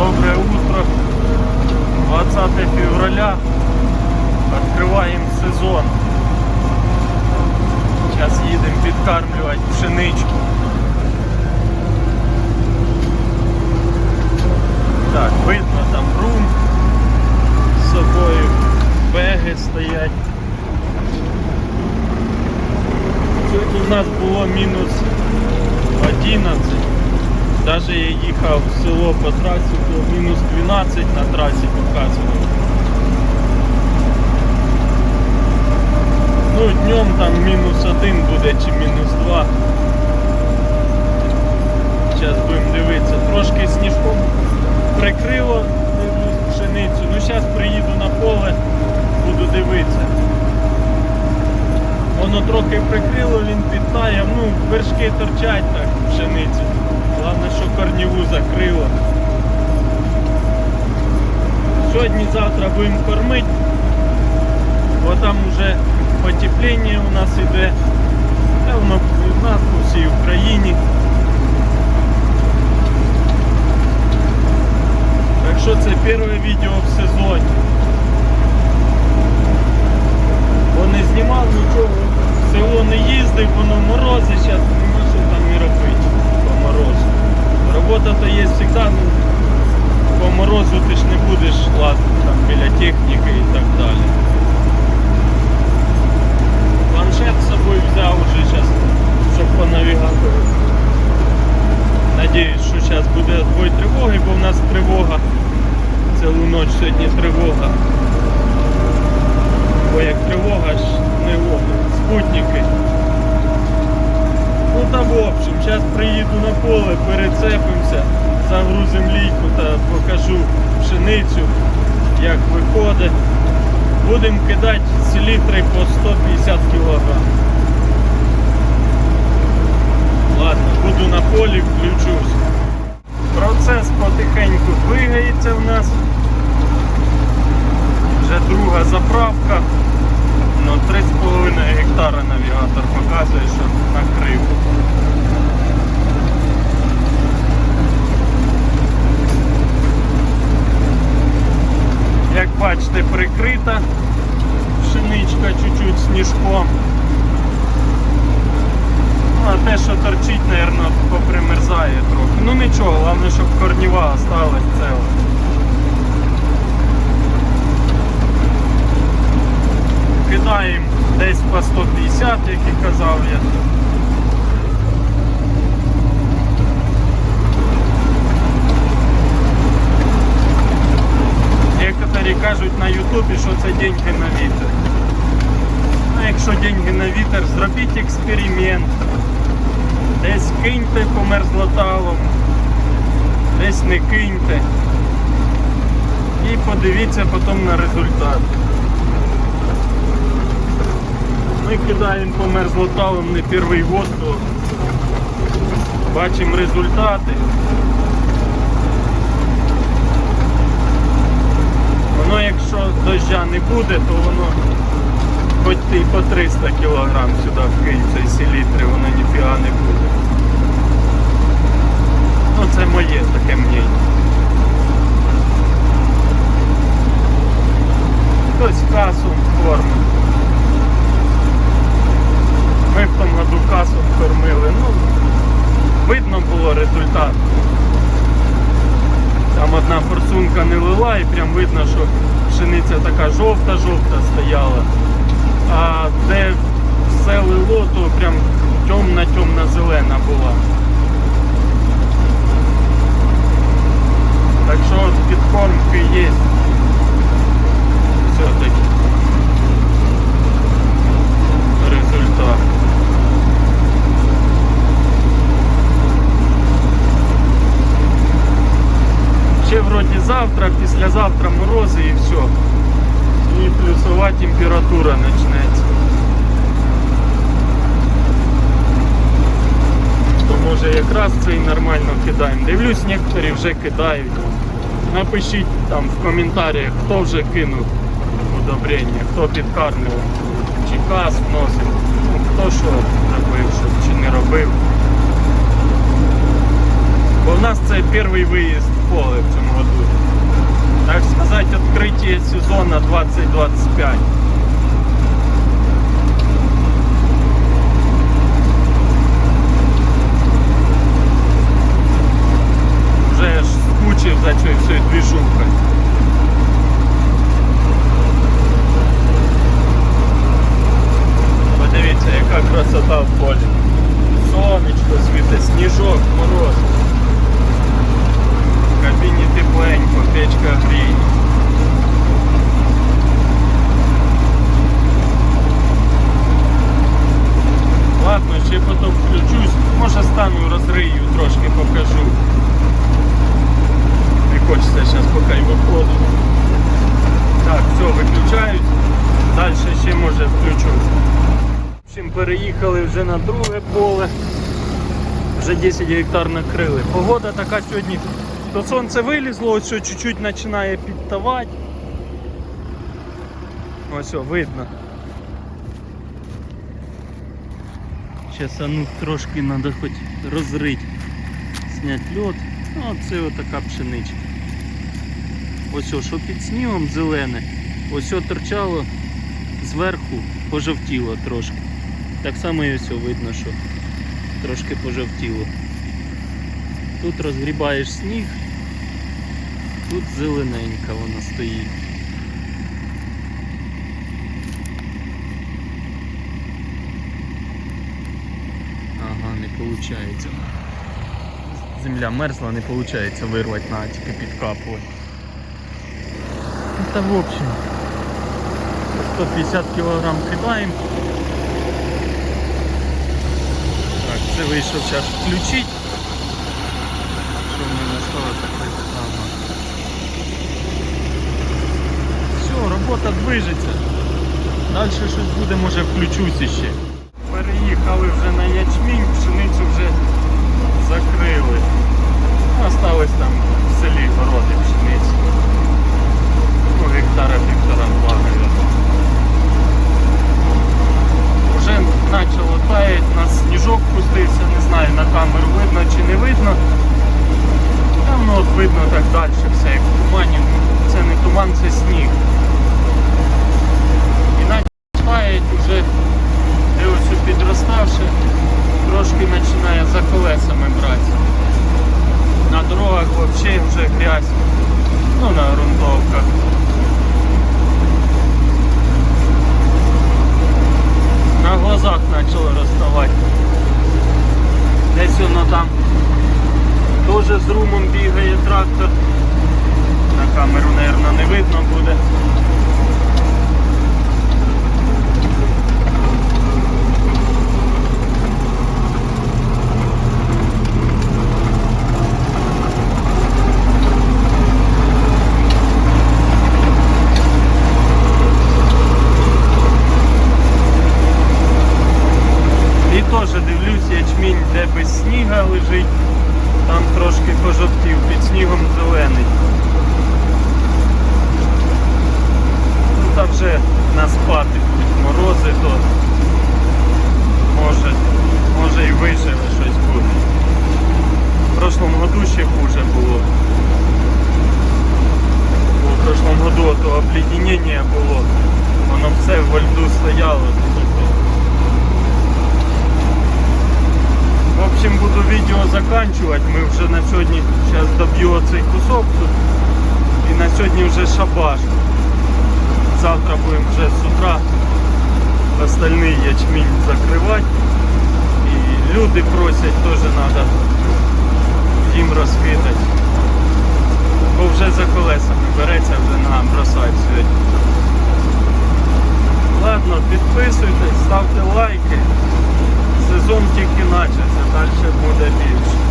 Доброе утро. 20 февраля. Открываем сезон. Сейчас їдемо підкармлювати пшеничку. Так, видно там рум з собою, беги стоять. Сьогодні у нас було мінус 11. Даже я їхав в село по трасі, то мінус 12 на трасі показував. Ну, днем там мінус 1 буде чи мінус 2. Зараз будемо дивитися. Трошки сніжком прикрило дивлюсь, пшеницю. Ну зараз приїду на поле, буду дивитися. Воно трохи прикрило, він підтає, ну, вершки торчать так пшениці. Головне, що корніву закрило. Сьогодні-завтра будемо кормити, бо там вже потепління у нас іде. В нас по всій Україні. Так що це перше відео в сезоні. Бо не знімав нічого, в село не їздив, воно морози, зараз нема що там і робити по морозу. Робота то є завжди, ну по морозу ти ж не будеш лазити там біля техніки і так далі. Планшет з собою взяв уже зараз, щоб по навігатору. Надіюсь, що зараз буде отбой тривоги, бо в нас тривога. Цілу ніч сьогодні тривога. Бо як тривога ж не спутники. Та в общем, зараз приїду на поле, перецепимося, загрузим лійку та покажу пшеницю, як виходить. Будемо кидати селітри по 150 кг. Ладно, буду на полі, включусь. Процес потихеньку двигається в нас. Вже друга заправка. Ну, 3,5 гектара навігатор показує, що накрив. Як бачите, пшеничка чуть-чуть сніжком. Ну, а те, що торчить, мабуть, попримерзає трохи. Ну нічого, головне, щоб корніва осталась ціла. Кидаємо десь по 150, як і казав я. Ютубі, що це деньги на вітер. Ну, якщо деньги на вітер, зробіть експеримент. Десь киньте по мерзлоталам, десь не киньте. І подивіться потім на результат. Ми кидаємо по мерзлоталам не перший год, бачимо результати. Воно якщо дождя не буде, то воно хоч і по 300 кг сюди вкинь цей селітри, воно ніфіга не буде. Ну це моє таке мнення. Хтось касу кормить. Ми в тому году касу кормили. Ну, видно було результат. Там одна форсунка не лила і прям видно, що пшениця така жовта-жовта стояла. А де все лило, то прям темна-темна зелена була. Так що підкормки є. Все-таки. Результат. Ще вроді завтра, післязавтра морози і все. І плюсова температура почнеться. То може якраз це і нормально кидаємо. Дивлюсь, некоторі вже кидають. Напишіть там в коментарях, хто вже кинув удобрення, хто підкармлював, чи кас вносив, ну, хто що робив, що, чи не робив. Бо в нас це перший виїзд в поле в цьому году. Сказати, відкриття сезону 2025. Вже ж скучив за цією всією движухою. Подивіться, яка красота в полі. Сонечко світить, сніжок, мороз. В кабіні тепленько, печка гріє. Ладно, ще потім включусь. Може стану розрию, трошки покажу. Не хочеться зараз поки й виходу. Так, все, виключаюсь. Далі ще може включусь. В общем, переїхали вже на друге поле. Вже 10 гектар накрили. Погода така сьогодні. То сонце вилізло, ось чуть-чуть починає підтавати. Ось видно. Зараз ну трошки треба хоч розрити, зняти льот. Ну, це отака пшеничка. Ось о, що під снігом зелене, ось торчало зверху, пожовтіло трошки. Так само і ось видно, що трошки пожовтіло. Тут розгрібаєш сніг, тут зелененька вона стоїть. Ага, не виходить. Земля мерзла, не виходить вирвати, на тільки підкапувати. Та в общем, 150 кг кидаємо. Так, це вийшов зараз включити. Що в мене сталося? Ага. Все, робота движеться. Далі щось буде, може включусь іще. Переїхали вже на ячмінь, пшеницю вже закрили. Осталось там в селі городи пшениці. Ну, гектара півтора два, мабуть. Вже почало таять, нас сніжок пустився, не знаю на камеру видно чи не видно. Там ну, от видно так далі все, як в тумані. Ну, Це не туман, це сніг. І наче таять вже де ось підроставши, трошки починає за колесами брати. На дорогах вже грязь. Ну на грунтовках. На глазах почало розставати. Десь воно там Тоже з румом бігає трактор. На камеру, мабуть, не видно буде. І теж дивлюсь, ячмінь, де без сніга лежить, там трошки пожовтів, під снігом зелений. Ну там вже на спад ідуть морози, то може, може і виживе щось буде. В прошлому году ще хуже було. Бо в прошлому году то обледенення було. Воно все в льду стояло. В общем, буду відео заканчувати. Ми вже на сьогодні зараз доб'ю оцей кусок тут. І на сьогодні вже шабаш. Завтра будемо вже з утра остальний ячмінь закривати. І люди просять, теж треба їм розкидати. Бо вже за колесами береться, вже нам бросати сьогодні. Ладно, підписуйтесь, ставте лайки сезон тільки начався, далі буде більше.